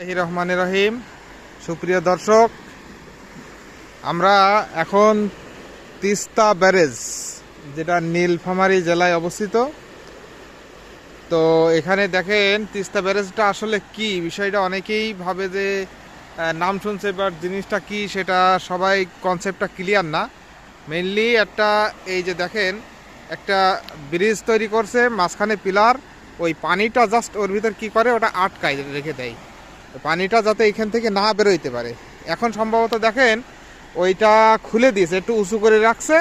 রহমান রহিম। সুপ্রিয় দর্শক, আমরা এখন তিস্তা ব্যারেজ, যেটা নীলফামারী জেলায় অবস্থিত। তো এখানে দেখেন তিস্তা ব্যারেজটা আসলে কি? বিষয়টা অনেকেই ভাবে যে নাম শুনছে বাট জিনিসটা কি সেটা সবাই কনসেপ্টটা ক্লিয়ার না। মেনলি একটা, এই যে দেখেন, একটা ব্রিজ তৈরি করছে, মাঝখানে পিলার, ওই পানিটা জাস্ট ওর ভিতর কি করে, ওটা আটকায়, রেখে দেয়। পানিটা যাতে এখান থেকে না বেরোইতে পারে। এখন সম্ভবত দেখেন ওইটা খুলে দিয়েছে একটু উঁচু করে রাখছে।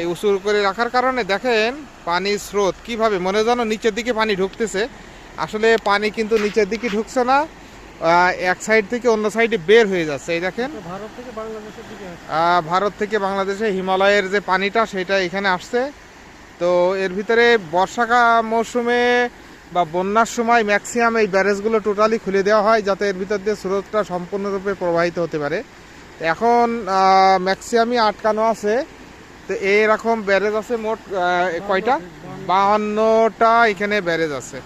এই উঁচু করে রাখার কারণে দেখেন পানির স্রোত কীভাবে মনে যেন নিচের দিকে পানি ঢুকতেছে। আসলে পানি কিন্তু নিচের দিকে ঢুকছে না এক সাইড থেকে অন্য সাইডে বের হয়ে যাচ্ছে। এই দেখেন ভারত থেকে বাংলাদেশের দিকে ভারত থেকে বাংলাদেশে হিমালয়ের যে পানিটা সেটা এখানে আসছে। তো এর ভিতরে বর্ষাকা মৌসুমে বা বন্যার সময় ম্যাক্সিমাম এই ব্যারেজগুলো টোটালি খুলে দেওয়া হয় যাতে এর ভিতর দিয়ে স্রোতটা সম্পূর্ণরূপে প্রবাহিত হতে পারে। এখন ম্যাক্সিমামই আটকানো আছে। তো এরকম ব্যারেজ আছে মোট কয়টা? বাহান্নটা এখানে ব্যারেজ আছে।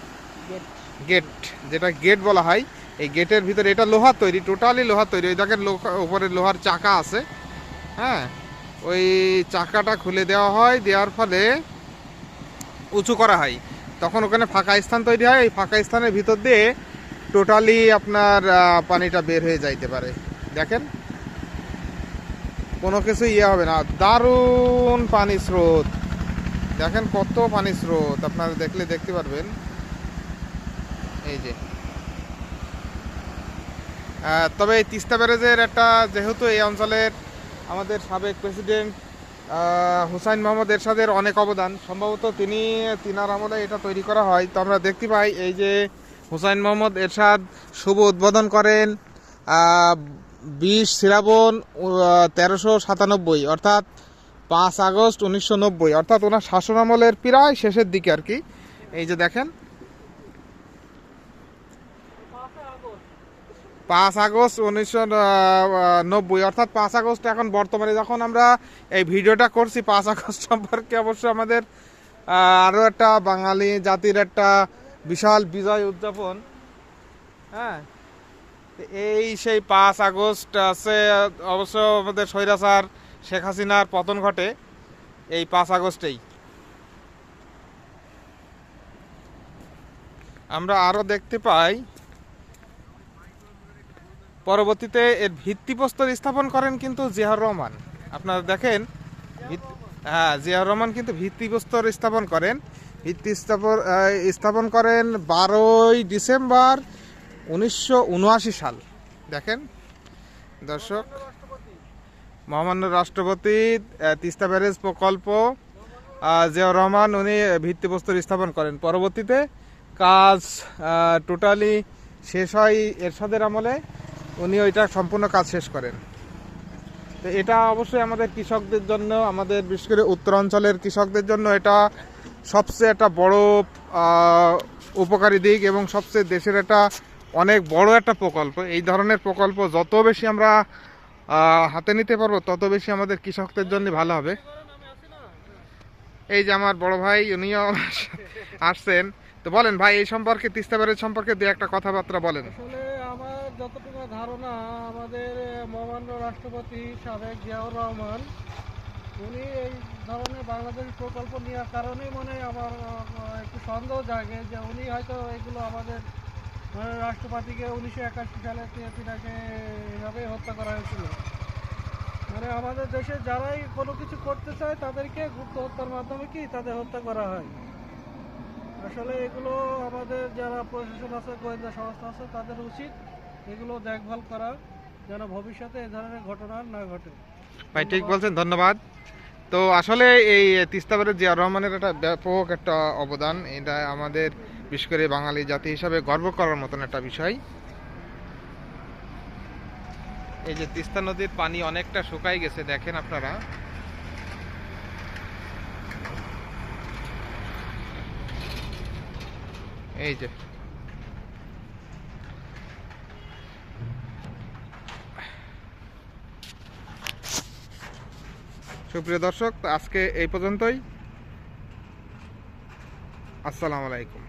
গেট, যেটা গেট বলা হয়। এই গেটের ভিতরে এটা লোহার তৈরি টোটালি লোহার তৈরি। ওই দেখেন উপরে লোহার চাকা আছে। হ্যাঁ ওই চাকাটা খুলে দেওয়া হয়। দেওয়ার ফলে উঁচু করা হয়। তখন ওখানে ফাঁকা স্থান তৈরি হয়। এই ফাঁকা স্থানের ভিতর দিয়ে টোটালি আপনার পানিটা বের হয়ে যাইতে পারে। দেখেন? কোনো কিছু ইয়ে হবে না। দারুণ পানি স্রোত। দেখেন কত পানি স্রোত। আপনারা দেখলে দেখতে পারবেন। এই যে। তবে তিস্তা ব্যারেজের একটা, যেহেতু এই অঞ্চলের আমাদের সাবেক প্রেসিডেন্ট হুসাইন মোহাম্মদ এরশাদের অনেক অবদান। সম্ভবত তিনি, তিনার আমলে এটা তৈরি করা হয়। তো আমরা দেখতে পাই এই যে হুসাইন মোহাম্মদ এরশাদ শুভ উদ্বোধন করেন বিশ শ্রাবণ তেরোশো সাতানব্বই, অর্থাৎ পাঁচ আগস্ট উনিশশো নব্বই। অর্থাৎ ওনার শাসন আমলের প্রায় শেষের দিকে আর কি। এই যে দেখেন পাঁচ আগস্ট উনিশশো নব্বই। অর্থাৎ পাঁচ আগস্ট এখন বর্তমানে যখন আমরা এই ভিডিওটা করছি, পাঁচ আগস্ট সম্পর্কে অবশ্য আমাদের আরও একটা বাঙালি জাতির একটা বিশাল বিজয় উদযাপন। হ্যাঁ? এই সেই পাঁচ আগস্ট আছে, অবশ্য আমাদের স্বৈরাচার শেখ হাসিনার পতন ঘটে এই পাঁচ আগস্টেই। আমরা আরও দেখতে পাই পরবর্তীতে এর ভিত্তিপ্রস্তর স্থাপন করেন কিন্তু জিয়াউর রহমান। আপনারা দেখেন হ্যাঁ জিয়াউর রহমান কিন্তু ভিত্তিপ্রস্তর স্থাপন করেন। ভিত্তি স্থাপন স্থাপন করেন বারোই ডিসেম্বর উনিশশো উনআশি সাল। দেখেন, দর্শক, মহামান্য রাষ্ট্রপতি তিস্তা ব্যারেজ প্রকল্প জিয়াউর রহমান উনি ভিত্তিপ্রস্তর স্থাপন করেন। পরবর্তীতে কাজ টোটালি শেষ হয় এরশাদের আমলে। উনি ওইটা সম্পূর্ণ কাজ শেষ করেন। তো এটা অবশ্যই আমাদের কৃষকদের জন্য, আমাদের বিশেষ করে উত্তরাঞ্চলের কৃষকদের জন্য এটা সবচেয়ে একটা বড় উপকারী দিক এবং সবচেয়ে দেশের একটা অনেক বড় একটা প্রকল্প। এই ধরনের প্রকল্প যত বেশি আমরা হাতে নিতে পারব, তত বেশি আমাদের কৃষকদের জন্য ভালো হবে। এই যে আমার বড় ভাই, উনিও আসছেন। তো বলেন ভাই, এই সম্পর্কে, তিস্তা সম্পর্কে দু একটা কথাবার্তা বলেন। যতটুকু ধারণা আমাদের মহামান্য রাষ্ট্রপতি সাবেক জিয়াউর রহমান, উনি এই ধরনের বাংলাদেশ প্রকল্প নেওয়ার কারণেই মনে আমার একটু সন্দেহ জাগে যে উনি হয়তো এগুলো আমাদের রাষ্ট্রপতিকে উনিশশো একাশি সালে তিনাকে এভাবে হত্যা করা হয়েছিল। মানে আমাদের দেশে যারাই কোনো কিছু করতে চায় তাদেরকে গুপ্ত হত্যার মাধ্যমে কি তাদের হত্যা করা হয়? আসলে এগুলো আমাদের যারা প্রশাসন আছে, গোয়েন্দা সংস্থা আছে, তাদের উচিত এগুলো দেখভাল করা যেন ভবিষ্যতে এ ধরনের ঘটনা না ঘটে। ভাই ঠিক বলছেন ধন্যবাদ। তো আসলে এই তিস্তা ব্যারেজ জিয়াউর রহমানের একটা ব্যাপক একটা অবদান এটা আমাদের বিশেষ করে বাঙালি জাতি হিসাবে গর্ব করার মতন একটা বিষয়। এই যে তিস্তা নদীর পানি অনেকটা শুকাই গেছে দেখেন আপনারা। এই যে সুপ্রিয় দর্শক আজকে এই পর্যন্তই। আসসালামু আলাইকুম।